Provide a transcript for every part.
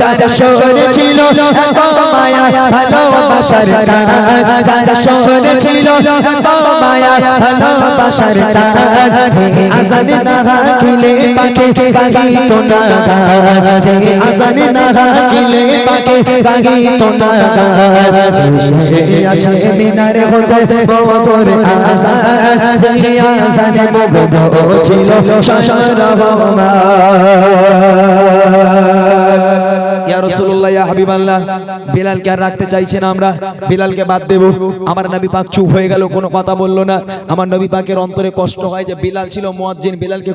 যার শোন ছিল, এত মায়া, ভালোবাসার টান। যার শোন ছিল, এত মায়া, ভালোবাসার টান। যে আজান না হাকিলে পাকে কাহি তো না যে আজান না হাকিলে পাকে কাহি তো না আসে মিনারে হতে বদর আজান। যে আজানে মুগ্ধ ছিল শশর রহমান। ইয়া ইয়া রাখতে আমরা। বাদ দেব। আমার নবী পাক চুপ হয়ে গেল, কোনো কথা না। আমার নবী পাকের অন্তরে কষ্ট হয় যে ছিল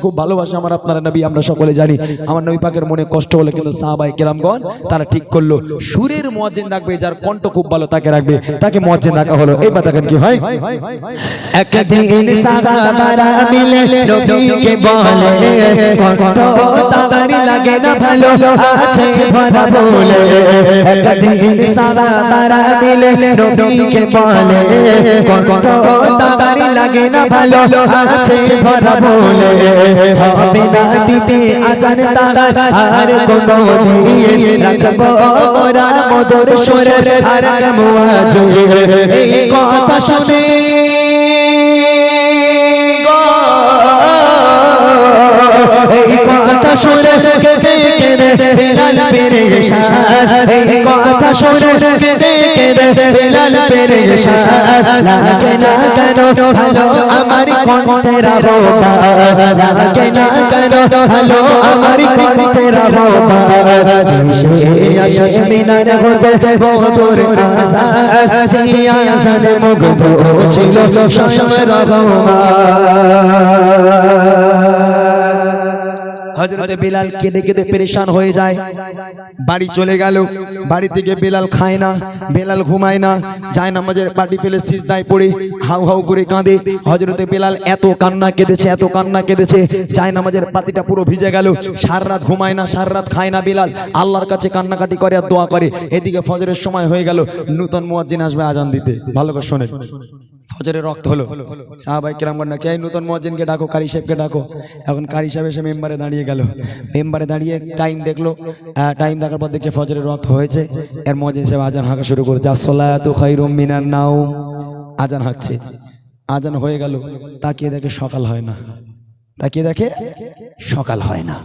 খুব ভালোবাসে আমার নবী, আমরা সকলে জানি। আমার নবী পাকের মনে কষ্ট হলো কিন্তু সাহাবাই কেরামগণ তারা ঠিক করল। সুরের মুয়াজ্জিন রাখবে, যার কণ্ঠ খুব ভালো তাকে রাখবে। তাকে মুয়াজ্জিন রাখা হলো। এইবার দেখেন কি হয়। একদিন সাহাবারা মিলে বলে, কণ্ঠ লাগে না ভালো, আছে ভরা বলে, একদিন সাহাবারা মিলে নবীকে বলে, কণ্ঠ তাগারি লাগে না ভালো, আছে ভরা বলে, হবে না দিতে আজান তারা, আর কোনো দিয়ে রাখব মোরা মধুর সুরে আর মুআজ এই কথা শুনে এই কথা শুনে কেঁদে কেঁদে বেলাল পেরেশান এই কথা শুনে কেঁদে কেঁদে বেলাল পেরেশান লাগে না কেন? ভালো আমার কণ্ঠে রাহো লাগে না কেন? ভালো আমার কণ্ঠে রাহো সে আসে মিনার হতে বদর আসার। যে আসার মুগ্ধ ছিল। স্বয়ং রহমান। হজরতে বিলাল কেঁদে কেঁদে পেরেশান হয়ে যায়। বাড়ি চলে গেল। বাড়ি থেকে বেলাল খায় না বেলাল ঘুমায় না যায় নামাজের পাটি ফেলে সিজদায় পড়ে হাউ হাউ করে কাঁদে। হজরতে বেলাল এত কান্না কেঁদেছে এত কান্না কেঁদেছে। যায় নামাজের পাতিটা পুরো ভিজে গেল। সার রাত ঘুমায় না সার রাত খায় না বেলাল। আল্লাহর কাছে কান্নাকাটি করে আর দোয়া করে। এদিকে ফজরের সময় হয়ে গেল। নূতন মুয়াজ্জিন আসবে আজান দিতে। ভালো করে শোনেন। ফজরের রক্ত হলো। সাহাবাই কিরামগণ ডাকছে এই নতুন মুয়াজ্জিনকে ডাকো, কারি সাহেবকে ডাকো। এখন কারি সাহেব এসে মেম্বারে দাঁড়িয়ে গেল। মেম্বারে দাঁড়িয়ে টাইম দেখল। টাইম দেখার পর দেখছে ফজরের রক্ত হয়েছে। এর মুয়াজ্জিন সাহেব আজান হাঁকা শুরু করেছে। আসসালাতু খায়রুম মিনান নাও আজান হাঁকছে আজান হয়ে গেল। তাকিয়ে দেখে সকাল হয় না। তাকিয়ে দেখে সকাল হয় না।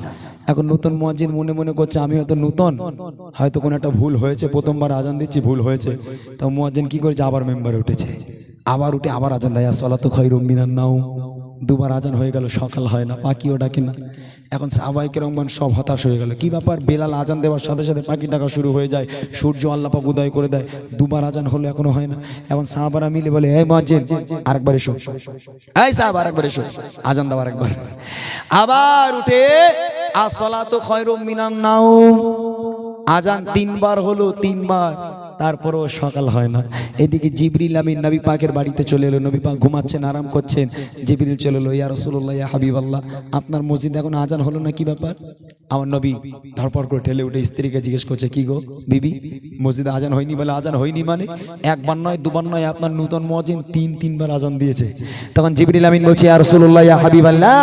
এখন নতুন মুয়াজ্জিন মনে মনে করছে আমি হয়তো নতুন। হয়তো কোনো একটা ভুল হয়েছে। প্রথমবার আজান দিচ্ছি, ভুল হয়েছে। তো মুয়াজ্জিন কি করেছে? আবার মেম্বারে উঠেছে। আবার উঠে আবার আজান দেয় সলাতু খৈরুম মিনান নাও দুবার আজান হয়ে গেল, সকাল হয় না, পাখিও ডাকে না। এখন সাহবাইকে রহমান সব হতাশ হয়ে গেল। কি ব্যাপার? বেলাল আজান দেওয়ার সাথে সাথে পাখি ডাকা শুরু হয়ে যায়, সূর্য আল্লাপাক উদয় করে দেয়, দুবার আজান হলো এখনও হয় না। এখন সাহাবারা মিলে বলে এই মসজিদ আরেকবার এসো। এই সাহাব, আরেকবার এসো। আজান দাও আরেকবার। আবার উঠে আসলা তো খৈরুম মিনান নাও আজান তিনবার হলো, তিনবার। তারপরও সকাল হয় না। এদিকে জিবরিল আমিন নবী পাকের বাড়িতে চলে এলো। নবী পাক ঘুমাচ্ছেন, আরাম করছেন। জিবরিল চলে এলো, ইয়া রসুল্লাহ ইয়া হাবিবাল্লাহ, আপনার মসজিদ এখন আজান হলো না কি ব্যাপার? আমার নবী ধরপর করে ঠেলে উঠে স্ত্রীকে জিজ্ঞেস করছে, কি গো বিবি, মসজিদে আজান হয়নি বলে আজান হয়নি মানে? একবার নয়, দুবার নয় আপনার নূতন মসজিদ তিন, তিনবার আজান দিয়েছে। তখন জিবরিল আমিন বলছে, ইয়া রসুল্লাহ ইয়া হাবিবাল্লাহ,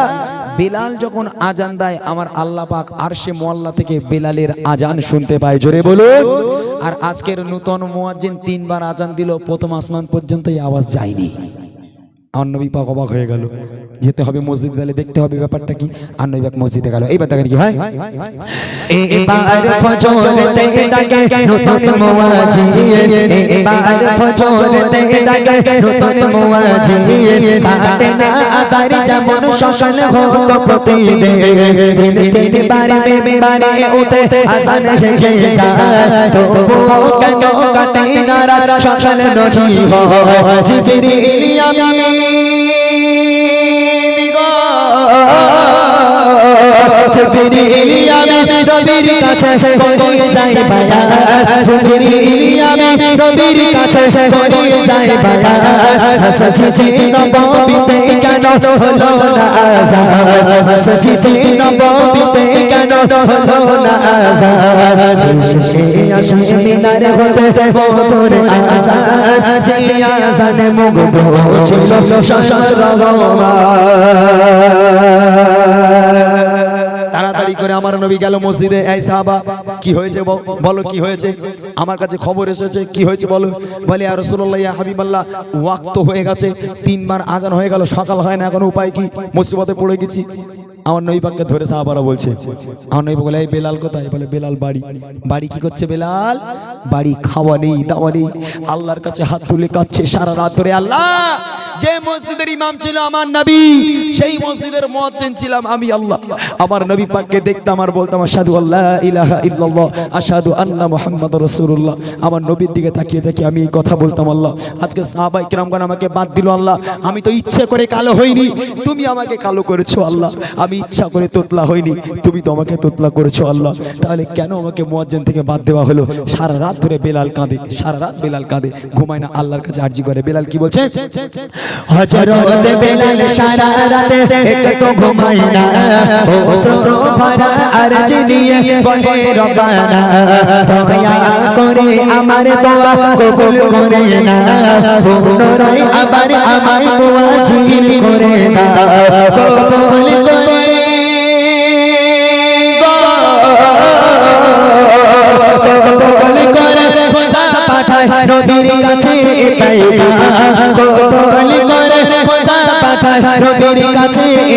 বেলাল যখন আজান দেয়, আমার আল্লাহ পাক আরশে মোয়াল্লা থেকে বেলালের আজান শুনতে পায়। জোরে বলুন। আর আজকের নূতন মুয়াজ্জিন তিনবার আজান দিল, প্রথম আসমান পর্যন্ত এই আওয়াজ যায়নি। আমার নবী পাক অবাক হয়ে গেল। যেতে হবে মসজিদ তাহলে দেখতে হবে ব্যাপারটা কি। আর নইবাক মসজিদে গেল। এইবার দেখেন কি হয় এবার ফজরেতে ডাকে নতুন ফজরেতে ডাকে নতুন কাটে না আদার যেমন হতো প্রতিদিন। উঠে আসান কাটে না রাত আমিন জিবরিল আমিন নবীর কাছে করিয়ে যায় বায়াত। জিবরিল আমিন নবীর কাছে করিয়ে যায় বায়াত। হাসছি নববিতে কেন হলো না আজান হাসছি নববিতে কেন হলো না আজান শেষে আসে মিনার তাড়াতাড়ি করে আমার নবী গেল মসজিদে। এই সাহাবা, কি হয়েছে বলো কি হয়েছে? আমার কাছে খবর এসেছে, কি হয়েছে বলো? বলে আর রসুল্লাহ হাবিবাল্লাহ, ওয়াক্ত হয়ে গেছে, তিনবার আজান হয়ে গেল, সকাল হয় না, এখন উপায় কি? মুসিবতে পড়ে গেছি। আমার নবী পাককে ধরে সাহাবারা বলছে, আমার নবী বলে, এই বেলাল কোথায়? বলে, বেলাল বাড়ি। বাড়ি কি করছে বেলাল? বাড়ি খাওয়া নেই, দাওয়া নেই। আল্লাহর কাছে হাত তুলে কাচ্ছে সারা রাত ধরে, আল্লাহ! যে মসজিদের ইমাম ছিল আমার নবী, সেই মসজিদের মুয়াজ্জিন ছিলাম আমি, আল্লাহ। আমার নবী পাককে দেখতাম আর বলতাম আশহাদু আল্লাহ ইলাহা ইল্লাল্লাহ আশহাদু আন্না মুহাম্মাদুর রাসূলুল্লাহ। আমার নবীর দিকে তাকিয়ে তাকিয়ে আমি এই কথা বলতাম, আল্লাহ। আজকে সাহাবায়ে কিরামগণ আমাকে বাদ দিল, আল্লাহ। আমি তো ইচ্ছে করে কালো হইনি, তুমি আমাকে কালো করেছ, আল্লাহ। আমি ইচ্ছা করে তোতলা হইনি, তুমি তো আমাকে তোতলা করেছ, আল্লাহ। তাহলে কেন আমাকে মুয়াজ্জিন থেকে বাদ দেওয়া হলো? সারা রাত ধরে বেলাল কাঁদে, সারা রাত বেলাল কাঁদে, ঘুমায় না, আল্লাহর কাছে আরজি করে। বেলাল কি বলছে? হজরত বেলাল সারা রাতে একটু ঘুমাই না। ও সো ভরা আরজ নিয়ে বলে রবানা দয়া করে আমার দোয়া কবুল করে না। পুনরায় আবার আমায় মুআজির করে না। কবুল করে কবুল করে খোদা পাঠায় নবীর কাছে এটাই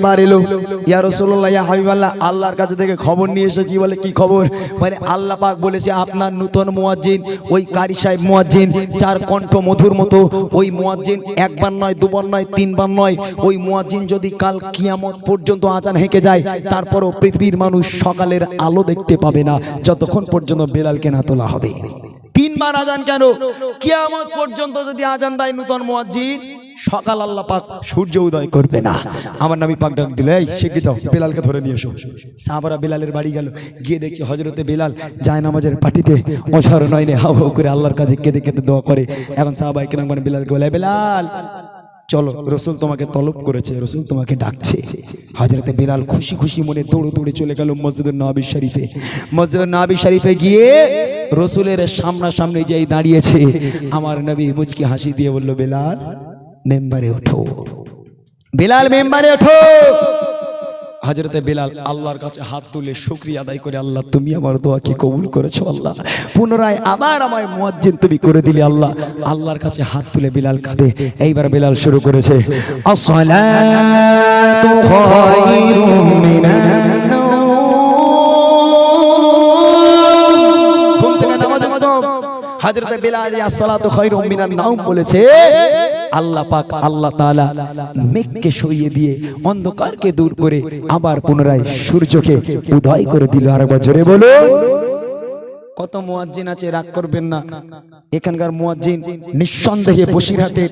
আবার এলো। ইয়া রাসূলুল্লাহ, ইয়া হাবিবাল্লাহ, আল্লাহর কাছে থেকে খবর নিয়ে এসেছি বলে কি খবর? মানে আল্লাহ পাক বলেছে, আপনার নূতন মুয়াজ্জিন, ওই কারি সাহেব মুয়াজ্জিন, যার কণ্ঠ মধুর মতো, ওই মুয়াজ্জিন একবার নয়, দুবার নয়, তিনবার নয়, ওই মুয়াজ্জিন যদি কাল কিয়ামত পর্যন্ত আজান হেঁকে যায়, তারপরও পৃথিবীর মানুষ সকালের আলো দেখতে পাবে না, যতক্ষণ পর্যন্ত বেলালকে না তোলা হবে। তিনবার আজান কেন? কিয়ামত পর্যন্ত যদি আজান দেয় নূতন মসজিদ সকাল আল্লাহ পাক সূর্য উদয় করবে না। আমার নামি পাক ডাক দিলে, এই শিখে যাও বেলালকে ধরে নিয়ে এসো। সাহাবারা বেলালের বাড়ি গেল। গিয়ে দেখছি হজরতে বেলাল যায় নামাজের পাটিতে অসর নয়নে হাউ করে আল্লাহর কাছে কেঁদে কেঁদে দোয়া করে। এখন সাহাবাই কেন বেলালকে বলে বেলাল চলো রসুল তোমাকে তলব করেছে রসুল তোমাকে ডাকছে। হাজরতে বেলাল খুশি খুশি মনে দৌড়ে দৌড়ে চলে গেল মসজিদুল নবী শরীফে। মসজিদুল নবী শরীফে গিয়ে রসুলের সামনাসামনি যেই দাঁড়িয়েছে আমার নবী মুচকি হাসি দিয়ে বলল বেলাল মেম্বারে ওঠো। বেলাল মেম্বারে ওঠো। হাজরতে বেলাল আল্লাহর কাছে হাত তুলে শুক্রিয়া আদায় করে, আল্লাহ, তুমি আমার দোয়াকে কবুল করেছ, আল্লাহ। পুনরায় আবার আমায় মুয়াজ্জিন তুমি করে দিলে, আল্লাহ। আল্লাহর কাছে হাত তুলে বেলাল কাঁদে। এইবার বেলাল শুরু করেছে আসলাতু খায়রুম মিনান হযরতে বেলাল আসসালাতু খায়রুম মিনান নাওম বলেছে আল্লাহ পাক আল্লাহ তাআলা মেঘকে সরিয়ে দিয়ে অন্ধকারকে দূর করে আবার পুনরায় সূর্যকে উদয় করে দিল। আর বছরে বলুন। কত মুয়াজ্জিন আছে রাগ করবেন না। এখানকার মুয়াজ্জিন নিঃসন্দেহে বসিরহাটের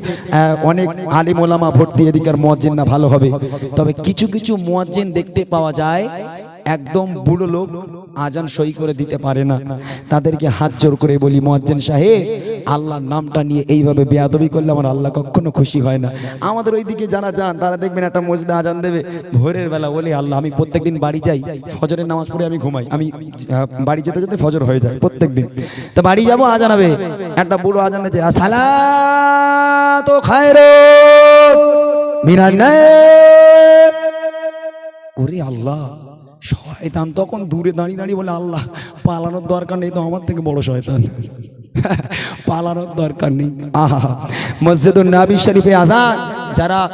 অনেক আলিম ওলামা ভর্তি এদিকার মুয়াজ্জিন না ভালো হবে। তবে কিছু কিছু মুয়াজ্জিন দেখতে পাওয়া যায়। একদম বুড়ো লোক আজান সই করে দিতে পারে না। তাদেরকে হাত জোর করে বলি, মুয়াজ্জিন সাহেব, আল্লাহর নামটা নিয়ে এইভাবে বেয়াদবি করলে আমার আল্লাহ কখনো খুশি হয় না। আমাদের ওইদিকে যারা যান, তারা দেখবেন একটা মসজিদে আজান দেবে। ভোরের বেলা বলে, আল্লাহ, আমি প্রত্যেকদিন বাড়ি যাই, ফজরের নামাজ পড়ে আমি ঘুমাই। আমি বাড়ি যেতে যেতে ফজর হয়ে যায় প্রত্যেকদিন। তো বাড়ি যাব, আজান হবে। একটা বুড়ো আজান দিয়েছে সালা তো খায় মিনার ওরে আল্লাহ শয়তান তখন দূরে দাঁড়িয়ে দাঁড়িয়ে বলে, আল্লাহ, পালানোর দরকার নেই তো আমার থেকে বড় শয়তান। পালানোর দরকার নেই। আহা মসজিদুল নাবি শরীফে আজান। যারা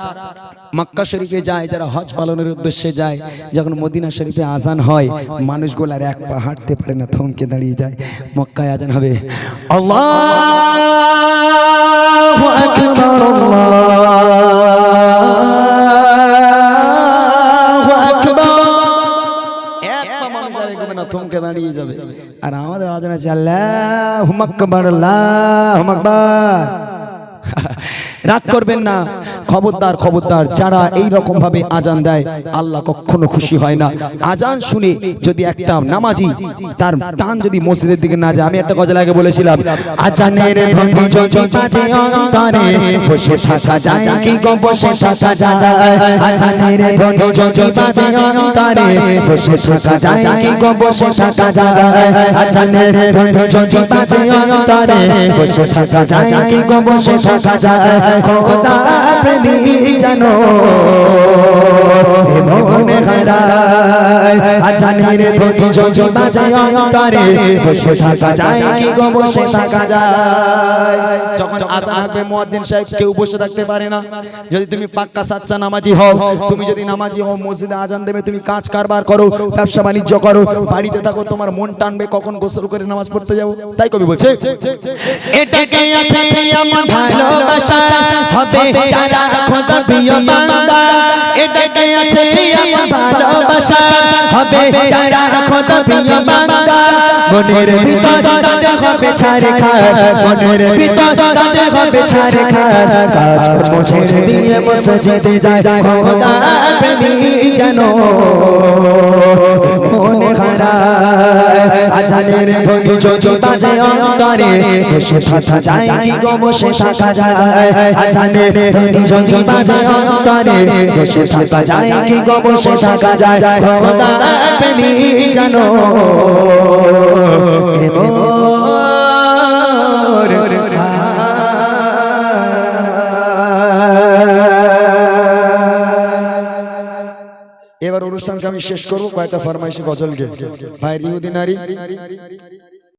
মক্কা শরীফে যায়, যারা হজ পালনের উদ্দেশ্যে যায়, যখন মদিনা শরীফে আজান হয়, মানুষগুলো আর এক পা হাঁটতে পারে না, থমকে দাঁড়িয়ে যায়। মক্কায় আজান হবে। আল্লাহু থমকে দাঁড়িয়ে যাবে। আর আমাদের আলোচনা আছে আল্লাহু আকবার। রাগ করবেন না। খবরদার খবরদার যারা এই রকম ভাবে আজান দেয়, আল্লাহ কখনো খুশি হয় না। আজান শুনে যদি একটা নামাজি তার টান যদি মসজিদের দিকে না যায়, আমি একটা গজল আগে বলেছিলাম, আজানের ধ্বনি যদি বাজে অন্তরে বসে থাকা যায়, কি গো বসে থাকা যায়? আজানের ধ্বনি যদি বাজে অন্তরে বসে থাকা যায়, কি গো বসে থাকা যায়? আজানের ধ্বনি যদি বাজে অন্তরে বসে থাকা যায়, কি গো বসে থাকা যায়? খোদা প্রেমী জানো মনে হারায়। আজানের ধ্বনি যদি বাজে অন্তরে, বসে থাকা যায়। কি গো, বসে থাকা যায়। যখন আজান হবে মুয়াজ্জিন সাহেব কেউ বসে থাকতে পারে না। যদি তুমি পাক্কা সাচ্চা নামাজি হও, তুমি যদি নামাজি হও, মসজিদে আজান দেবে, তুমি কাজ কারবার করো, ব্যবসা বাণিজ্য করো, বাড়িতে থাকো, তোমার মন টানবে, কখন গোসল করে নামাজ পড়তে যাব? তাই কবি বলছে এটাকে আছে আমার ভালোবাসা? হবে যারা খোদা প্রিয় বান্দা। এটাকে আছে আমার ভালোবাসা? হবে যারা খোদা প্রিয় বান্দা মনের ভিতর হবে ছাড়ে খার মনের ভিতর হবে কাজ কর্ম ছেড়ে দিয়ে মসজিদে যায়। খোদা প্রেমী জানো মনে হারায় আজানের ধ্বনি যদি বাজে অন্তরে বসে থাকা যায় কি গো বসে থাকা যায়? আজানের ধ্বনি যদি বাজে অন্তরে বসে থাকা যায় কি গো বসে থাকা যায়? খোদা প্রেমী জানো এবার অনুষ্ঠানকে আমি শেষ করব কয়েকটা ফরমাইশি গজলকে? ভাই ইহুদি নারী।